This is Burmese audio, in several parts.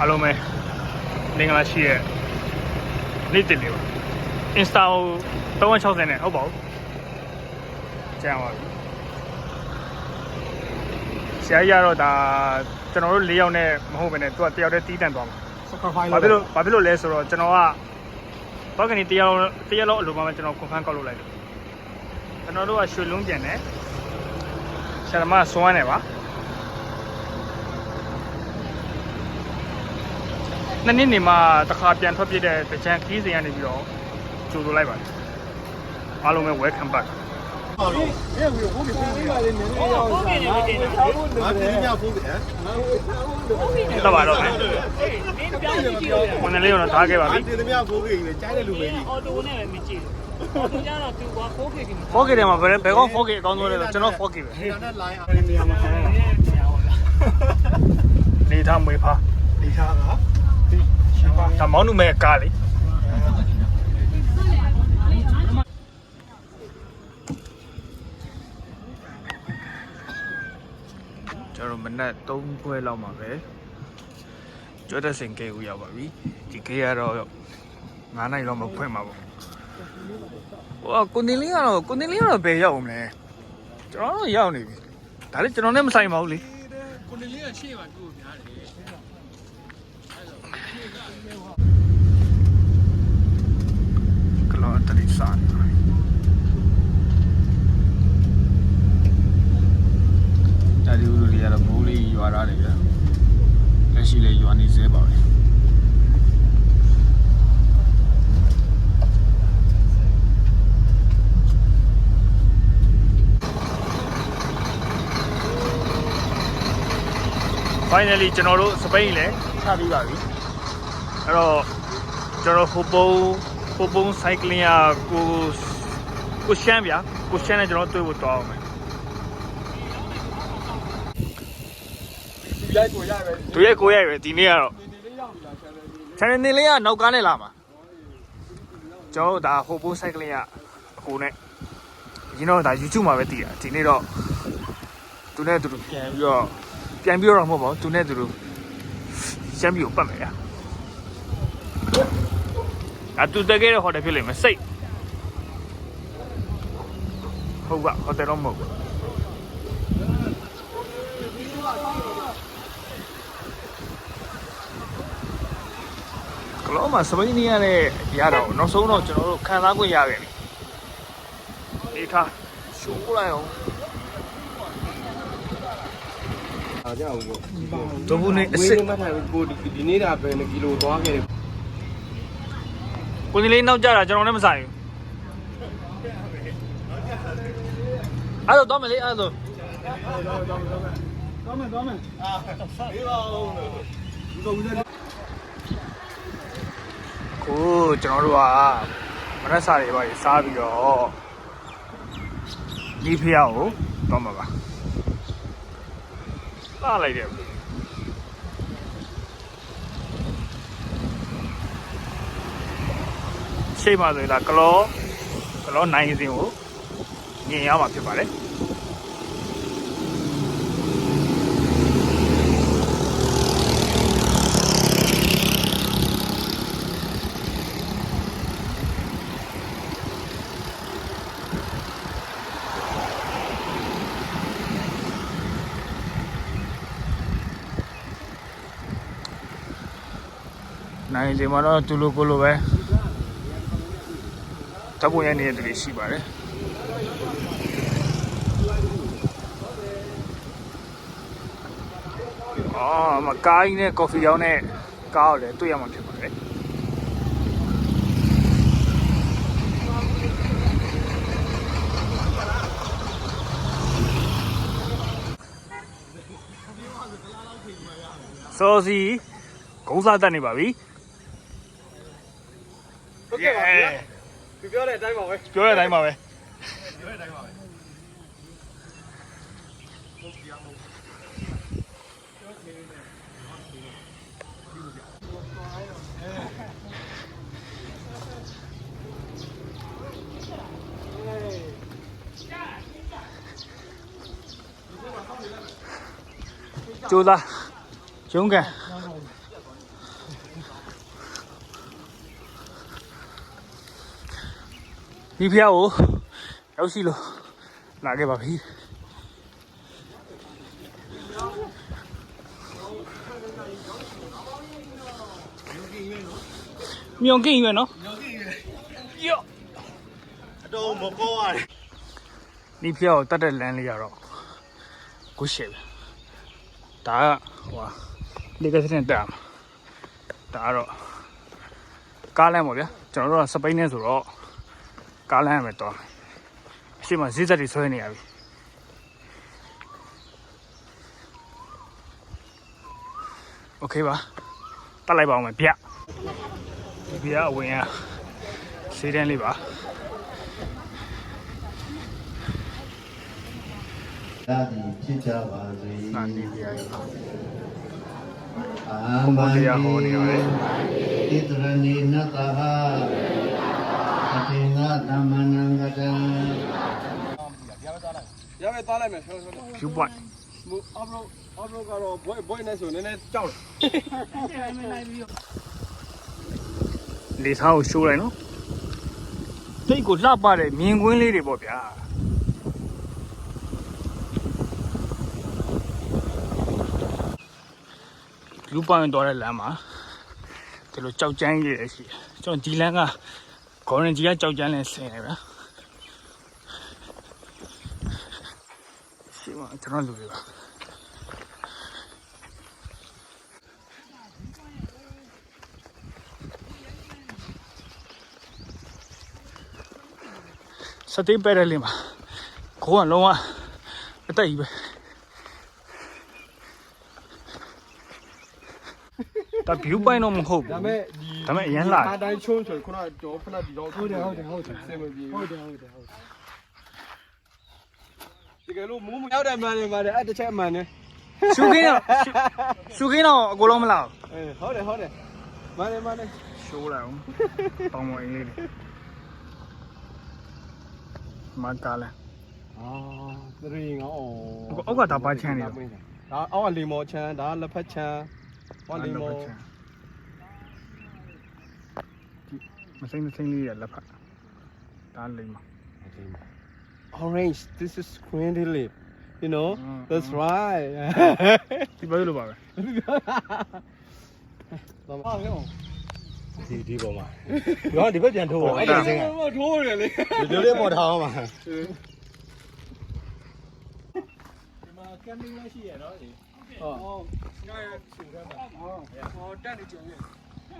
အားလုံးပဲမင်္ဂလာရှိရဲ့နေ့တင်လေးပါ Insta ကို360နဲ့ဟုတ်ပါဘူးကျန်ပါပြီဆရာကြီးကတော့ဒါကျွန်တော်တို့၄ယောက်နဲ့မဟုတ်ဘဲနဲ့သူကတယောက်တည်းတီးတန့်သွားမှာ sacrifice ဘာဖြစ်လို့ဘာဖြစ်လို့လဲဆိုတော့ကျွန်တော်ကဘောက်ကနေတယောက်တယောက်လောက်အလိုမှကျွန်တော် confirm ကောက်လုပ်လိုက်တယ်ကျွန်တော်တို့ကရွှေလုံးပြန်တယ်ဆရာမဆွမ်းနေပါ နှစ်နှစ်နေမှတစ်ခါပြန်ထွက်ပြတဲ့တကြံခီးစဉ်ကနေပြီးတော့ကြိုဆိုလိုက်ပါတယ်အားလုံးပဲ welcome back ဟုတ်လို့ရေဝီဟိုဒီပေးပါလေနည်းနည်းရောက်စားငါငါပြင်းပြဖို့တယ်တော့ပါတော့မယ်အေးမင်းပြောင်းကြည့်ကြည့်လို့ဝင်နေလေးတော့ထားခဲ့ပါပြီတင်သမျှဖို့ကြီးပဲကြားတဲ့လူပဲကြီးအော်တိုနဲ့ပဲမကြည့်ဘူးအော်တိုကျတော့သူက 4K ကြီးမှာ 4K ထဲမှာဘယ်ဘယ်ကော 4K အကောင်းဆုံးလဲဆိုကျွန်တော် 4K ပဲဒီနဲ့ line အားနေရမှာနေထားမွေးဖားဒီထားက ဒီရှိပါဒါမောင်းနုမဲ့ကားလေကျွန်တော်မနက်3ခွဲလောက်မှာပဲကျော်တဲ့စင်ကေကိုရောက်ပါပြီဒီကေကတော့9နိုင်လောက်မှဖွင့်မှာပေါ့ဟိုကွန်တင်လေးကတော့ကွန်တင်လေးကတော့ဘယ်ရောက်အောင်လဲကျွန်တော်တော့ရောက်နေပြီဒါလည်းကျွန်တော်နဲ့မဆိုင်ပါဘူးလေကိုနေလေးကရှေ့မှာသူ့ကိုများတယ် ကလောတရိစာနေပါဒါဒီဦးလေးကတော့မိုးလေးရွာရတယ်ဗျလက်ရှိလေးရွာနေသေးပါပဲဖိုင်နယ်လီကျွန်တော်တို့စပိန်လည်းချပြီးပါပြီ အဲ့တော့ကျွန်တော်ဟိုပုံဟိုပုံစိုက်ကလင်းရကိုကိုရှမ်းဗျာကိုရှမ်းနဲ့ကျွန်တော်တွေ့ဖို့တောင်းအောင်မယ်ရိုက်ကိုရပဲသူရဲ့ကိုရဲ့ပဲဒီနေ့ကတော့ဒီလေးရောက်ပြီလားဆရာလေးချန်နယ်လေးကနောက်ကားနဲ့လာမှာကျွန်တော်တို့ဒါဟိုပုံစိုက်ကလင်းရအကိုနဲ့ရင်းတော့ဒါ YouTube မှာပဲတည်တာဒီနေ့တော့သူနဲ့သူတို့ပြန်ပြီးတော့ပြန်ပြီးတော့မဟုတ်ပါဘူးသူနဲ့သူတို့ရှမ်းပြည်ကိုပတ်မယ်ဗျာ အတူတကယ်တော့ဟိုတယ်ဖြစ်လိမ့်မယ်စိတ်ဟုတ်ကဟိုတယ်တော့မဟုတ်ဘူးကလောမှာစပိန်နီးရတဲ့ရတော့နောက်ဆုံးတော့ကျွန်တော်တို့ခံစား권ရခဲ့ပြီဒီခါရှိုးလိုက်အောင်အားကြောက်ဘူးဒုဘူးနေအဝေးစ်စ်နေမှထိုင်ကိုဒီနေ့တာပဲကီလိုသွားခဲ့တယ် ကိုဒီလေးနောက်ကြတာကျွန်တော်လည်းမဆိုင်ဘူးအဲ့တော့တော့မလေးအဲ့တော့သွားမယ်သွားမယ်အာဘေးပါဦးဒီကောင်ဦးလေးကိုကျွန်တော်တို့ကမနက်စာတွေပါစားပြီးတော့ဒီဖျောက်ကိုတော့မှာပါလာလိုက်တယ် ရှိမှဆိုရင်ဒါကလောကလောနိုင်စင်ကိုမြင်ရမှာဖြစ်ပါတယ်နိုင်စင်မှာတော့သူလိုကိုလိုပဲ ဓာတ်ပုံရိုက်နေတဲ့သူတွေရှိပါတယ်အော်မကားကြီးနဲ့ကော်ဖီရောင်းနဲ့ကားကိုလည်းတွေ့ရမှာဖြစ်ပါတယ်စောစီဂုံးစားတတ်နေပါပြီဟုတ်ကဲ့ပါဗျာ သူပြောတဲ့အတိုင်းပါပဲပြောတဲ့အတိုင်းပါပဲပြောတဲ့အတိုင်းပါပဲ ကြိုးစားရုံးကန် ဒီဖျားကိုရောက်ရှိလို့လာခဲ့ပါပြီမြောင်ကင်းရွယ်နော်ယော့အတော်မပေါ်ရတယ်ဒီဖျားကိုတတ်တဲ့လမ်းလေးကတော့ကိုရှေ့ပဲဒါကဟိုဟာလေကစတင်တက်မှာဒါကတော့ကားလမ်းပေါ့ဗျာကျွန်တော်တို့ကစပိန်နဲ့ဆိုတော့ ကားလမ်းရမယ်တော့အရှိမဈေးသက်တွေဆွဲနေရပြီโอเคပါတက်လိုက်ပါအောင်မယ်ဗျဒီဗျအဝင်ရဈေးတန်းလေးပါ ဒါသည်ဖြစ်ကြပါစေ နာနေဗျာ အာ ဘုံဘုံတရားဟောနေရတယ် ဣတရဏိနတဟ အတေငါသမ္မနံကတံရမယ်သွားလိုက်မယ်ဆောဆော view point မအဘရောအဘရောကတော့ဘွဲဘွဲနဲ့ဆိုနည်းနည်းကြောက်တယ်လေသားကိုရှိုးလိုက်နော်တိတ်ကိုလှပတဲ့မြင်ကွင်းလေးတွေပေါ့ဗျာလူပန်းတော်တဲ့လမ်းမှာဒီလိုကြောက်ကြမ်းကြီးရရှိတယ်ကျွန်တော်ဒီလမ်းက ဂေါ်ရင်ကြီးကကြောက်ကြမ်းလဲဆင်းနေဗျာရှိမကျွန်တော်လူတွေပါစတေးပဲတဲ့လေးမှာကိုကလုံးဝအတက်ကြီးပဲဒါ view point တော့မဟုတ်ဘူးဒါမဲ့ဒီ ဒါပေမဲ့အရန်လှတယ်အားတိုင်းချုံးဆိုခုနကကြောဖက်ဒီတော့ဟုတ်တယ်ဟုတ်တယ်ဟုတ်တယ်စင်မပြေဟုတ်တယ်ဟုတ်တယ်ဟုတ်တယ်ဒီကလို့မူးမရောက်တယ်မှန်တယ်မှန်တယ်အဲ့တစ်ချက်မှန်တယ်ရှုခင်းတော့ရှုခင်းတော့အကုန်လုံးမလားအေးဟုတ်တယ်ဟုတ်တယ်မှန်တယ်မှန်တယ်ရှိုးလိုက်အောင်ပေါင်မအင်းလေးတွေမကားလဲအာသရင်ကောအော်အောက်ကဒါပါချမ်းနေတော့ဒါအောက်ကလီမော်ချမ်းဒါလက်ဖက်ချမ်းဟောလီမော် မစိမ့်မစိမ့်လေးရလက်ဖက်ဒါလိမ့်မှာ orange this is squinty lip you know Mm, that's mm. right ဒီဘယ်လိုပါပဲဒီဒီပေါ်မှာဒီကဒီဘက်ပြန်ထိုးပါအဲ့ဒီစင်းကမထိုးရလေဒီလိုလေးပေါ်ထားအောင်ပါဒီမှာကမ်ပင်းလည်းရှိရနော်ဒီဟုတ်ညရဆူထဲမှာဟောတက်နေကြုံရ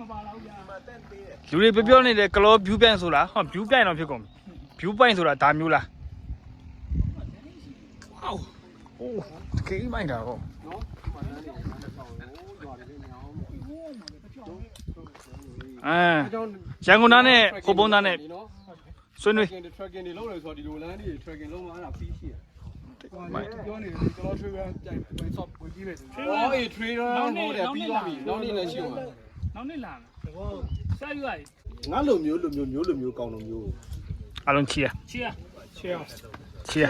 မပါတော့ကြာမတက်သေးတယ်လူတွေပြောပြောနေတဲ့ကလော view point ဆိုတာဟော view point တော့ဖြစ်ကုန်ပြီ view point ဆိုတာဒါမျိုးလားဝေါအိုးကိမိုင်းတာဟောနော်ဒီမှာတန်းနေတယ်ဆောင်းလို့ရွာလေးညောင်းအဲအကြောင်းရန်ကုန်သားနဲ့ဟိုပုံသားနဲ့နော်ဆွေးနွေး tracking tracking တွေလုပ်တယ်ဆိုတော့ဒီလိုလမ်းတွေ tracking လုပ်မှအဲ့ဒါ fee ရှိတယ်မိုင်းပြောနေတယ်ကျွန်တော် trailer ကြိုက်ဝင် shop ဝင်ကြည့်မယ်ဆိုတော့အေး trailer ဟုတ်တယ်ပြီးသွားပြီနောက်နေ့လည်းရှိဦးမှာ နောက်နေ့လာမယ်ဟောဆက်ယူရတယ်ငါလိုမျိုးလိုမျိုးမျိုးလိုမျိုးကောင်းလိုမျိုးအားလုံးချီရချီရချီရချီရ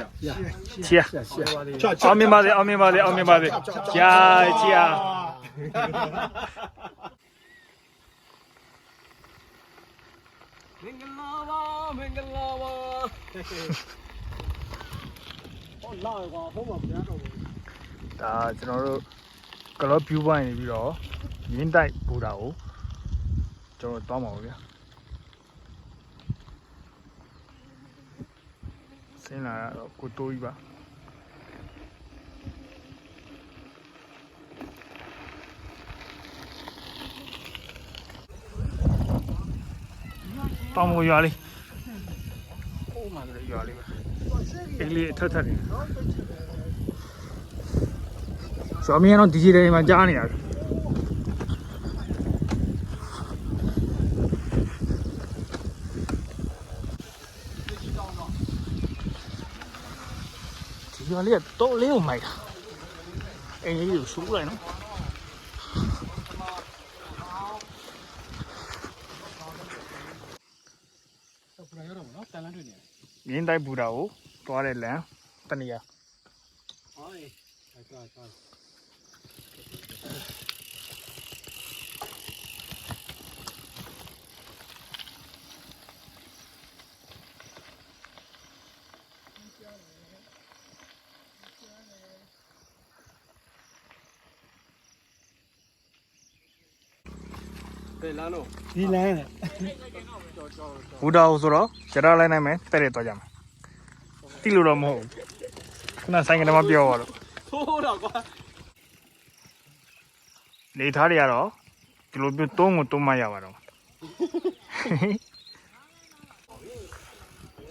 ချာချာအောင်မြင်ပါစေအောင်မြင်ပါစေအောင်မြင်ပါစေကြာချီရမင်္ဂလာပါမင်္ဂလာပါဟောလာကွာဟိုမှာပြန်တော့ဒါကျွန်တော်တို့ ကလော view point နေပြီးတော့ရင်းတိုက်ပူတာကိုကျွန်တော်တောင်းပါဦးဗျာစင်းလာတော့ကိုတိုးကြီးပါတောင်းမရွာလေးဟိုမှာလည်းရွာလေးပဲအိမ်လေးအထက်ထက်နေ ဆိုအမြင်တော့ဒီဂျီတွေမှာကြားနေရတယ်ဒီရွာလေးကတော့လေးကိုမိုက်တာအင်းလေးကိုရှူလိုက်နော်မြင်းတိုက်ပူတာကိုတွားတဲ့လမ်းတနေရာဟောအေးအဲ့ ဒါအဲ့ဘယ်လမ်းတော့ဒီလမ်းနဲ့ဘူတာကိုဆိုတော့ကျတော့လိုက်နိုင်မယ်တဲ့တဲ့တော့ကြမှာတိလို့တော့မဟုတ်ဘူးခုနဆိုင်ကနေမှပြောသွားလို့ထိုးတော့ကွာနေသားတွေကတော့ဒီလိုမျိုးတုံးကိုတုံးမရပါတော့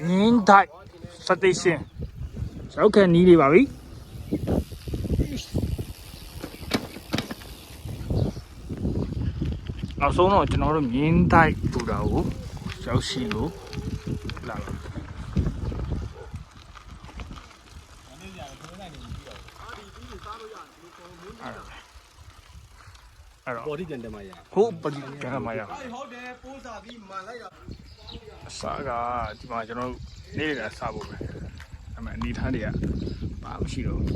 နင်းတိုက်စတေးရှင်းရောက်ခဲ့နီးနေပါပြီ နောက်ဆုံးတော့ကျွန်တော်တို့မြင်းတိုက်ပူတာကိုရောက်ရှိလို့လာပါအဲ့တော့ဘော်ဒီပြန်တက်มาရဟုတ်ပဒီကရမရဟုတ်တယ်ပိုးစားပြီးမှန်လိုက်ရအစားကဒီမှာကျွန်တော်တို့နေနေတာစားဖို့ပဲအဲ့မဲ့အနေထားတွေကဘာမှမရှိတော့ဘူး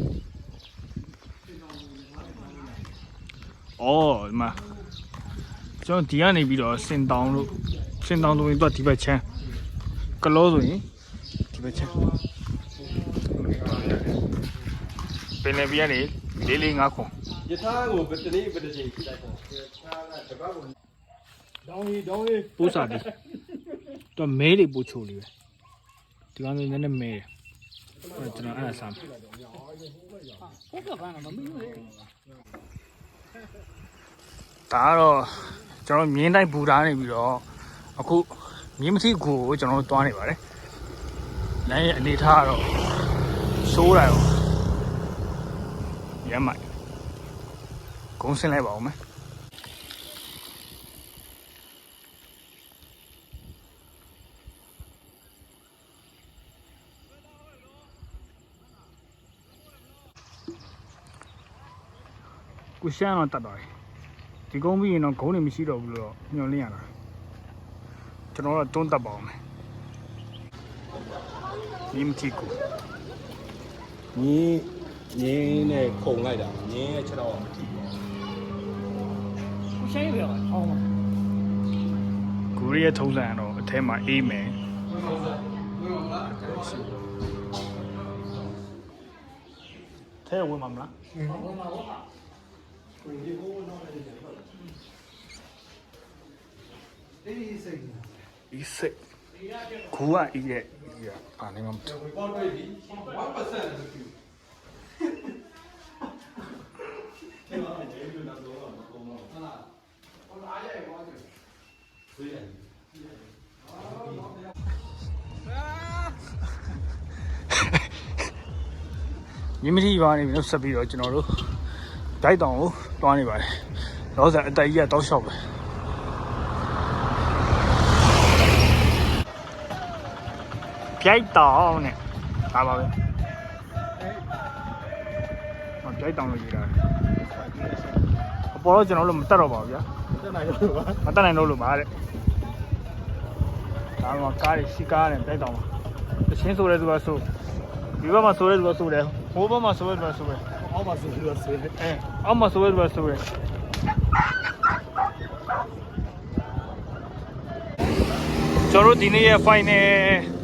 အော်ဒီမှာ ကျွန်တော်ဒီကနေပြီးတော့စင်တောင်လို့စင်တောင်ဆိုရင်တော့ဒီဘက်ချမ်းကလောဆိုရင်ဒီဘက်ချမ်းပင်လယ်ပြည်ကနေလေးလေးငါးခွန်ယထာကိုဘယ်တနေ့ဘယ်တစ်ချိန်ကြည့်လိုက်ပေါ့ယထာကတပတ်ကိုဒေါင်းရီဒေါင်းရီပိုးစားတယ်တော့မဲတွေပို့ချိုလေးပဲဒီကောင်လေးနည်းနည်းမဲတယ်အဲ့ကျွန်တော်အဲ့ဒါစားမယ်ဟုတ်ကဲ့ဘာမှမမင်းလေဒါကတော့ ကျွန်တော်မြင်းတိုက်ဘူတာနေပြီးတော့အခုမြင်းမတိကိုကိုကျွန်တော်တို့တွားနေပါတယ်။နိုင်ရဲ့အနေထားကတော့စိုးတာရောရမ်းမိုက်ဂုံးစင်းလိုက်ပါဦးမယ်ကိုရှမ်းတော့တတ်သွားတယ် ဒီကုန်းပြီးရင်တော့ဂုံးတွေမရှိတော့ဘူးလို့တော့ညွှန်လင်းရတာကျွန်တော်တော့တွန်းတက်ပါအောင်မယ်ဒီမတီကိုညင်းညင်းနဲ့ခုံလိုက်တာညင်းရဲ့ခြေတော့မကြည့်ဘူးကိုရှိုင်းပြောဟောင်းဂူရီရဲ့ထုံးစံကတော့အထဲမှာအေးမယ်ထဲဝင်မှာမလား ဒီစိတ်ဂူကအီးရဲ့ဒီကဘာနေမှမတူပေါ်တွေ့ပြီ1%လို့ပြောမြင်းမတိပါနေပြီလို့ဆက်ပြီးတော့ကျွန်တော်တို့ဒိုက်တောင်ကိုတွားနေပါတယ်လောဆယ်အတိုက်ကြီးကတောက်လျှောက်ပဲ ပြိုက်တောင်နဲ့ဒါပါပဲဟောပြိုက်တောင်လို့ရေးတာအပေါ်တော့ကျွန်တော်တို့မတက်တော့ပါဘူးဗျာတက်နိုင်လို့ပါမတက်နိုင်တော့လို့ပါတဲ့ဒါမှကားတွေစီကားနဲ့ပြိုက်တောင်ပါတချင်းဆိုတဲ့သူကဆိုဒီဘက်မှာဆိုတဲ့သူကဆိုတယ်ဟိုဘက်မှာဆိုတဲ့သူကဆိုတယ်အောက်ပါဆိုလို့ဆွေးတယ်အဲအောက်မှာဆိုရဲဆိုရဲဆိုရဲကျွန်တော်တို့ဒီနေ့ရဲ့ final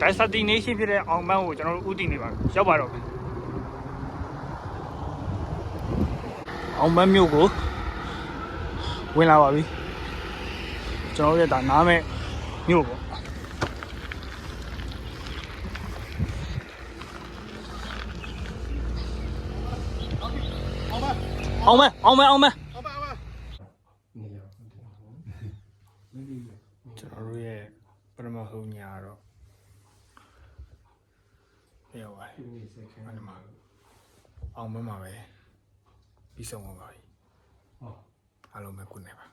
destination ဖြစ်တဲ့အောင်မန်းကိုကျွန်တော်တို့ဥတည်နေပါပြီရောက်ပါတော့မယ်အောင်မန်းမြို့ကိုဝင်လာပါပြီကျွန်တော်တို့ရဲ့ဒါနားမဲ့မြို့ပေါ့အောင်မန်းအောင်မန်းအောင်မန်း ဟုတ်ပါပါ ကျွန်တော်တို့ရဲ့ပရမဟုံညာတော့ပြောပါ လေအဲ့မှာအောင်မမှာပဲပြီးဆုံးပါပါပြီဟုတ်အားလုံးပဲကုနေပါ